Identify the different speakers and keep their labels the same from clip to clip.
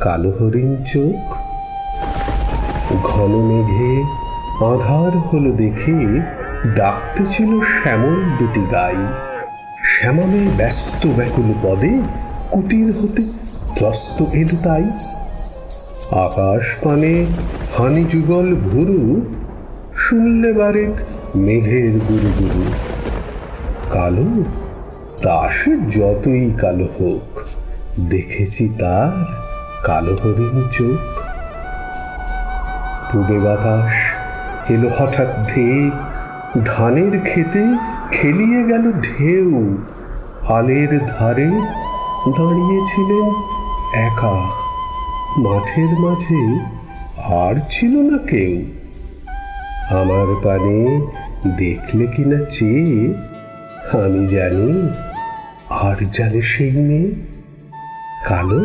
Speaker 1: কালো হরিণ চোখ। ঘন মেঘে আধার হলো দেখে ডাকতে ছিল শ্যামল দুটি গাই। শ্যামলের ব্যস্ত ব্যাকুল পদে কুটির হতে ত্রস্ত এলো তাই। আকাশ পানে হানি যুগল ভুরু, শুনলে বারেক মেঘের গুরু গুরু। কালো, তা যতই কালো হোক, দেখেছি তার কালো হরিণ চোখ। পূবে বাতাস এলো হঠাৎ ধেয়ে। ধানের খেতে খেলিয়ে গেল ঢেউ। আলের ধারে দাঁড়িয়েছিলেন একা। মাঠের মাঝে আর ছিল না কেউ। আমার পানে দেখলে কিনা চেয়ে। আমি জানি আর জানে সেই মেয়ে। কালো?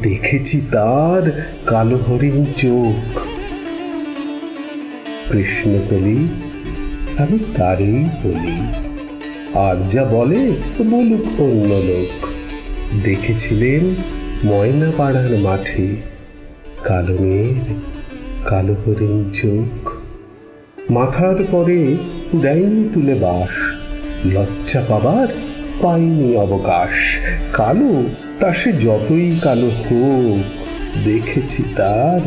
Speaker 1: দেখেছি তার কালো হরিণ চোখ। কৃষ্ণকলি, আমি তারই বলি। আর যা বলে, বলুক অন্য লোক। দেখেছিলেন ময়না পাড়ার মাঠে কালো মেয়ের কালো হরিণ চোখ। মাথার পরে দেয়নি তুলে বাস, লজ্জা পাবার পাইনি অবকাশ। কালো তা সে যতই কালো হোক, দেখেছি তার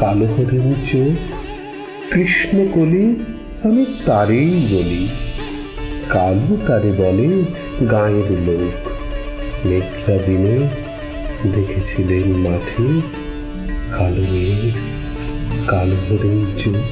Speaker 1: কালো হরিণ চোখ। কৃষ্ণকলি আমি তারেই বলি, কালো তারে বলে গাঁয়ের লোক। মেঘলা দিনে দেখেছিলেন মাঠে কালো মেয়ের কালো হরিণ চোখ।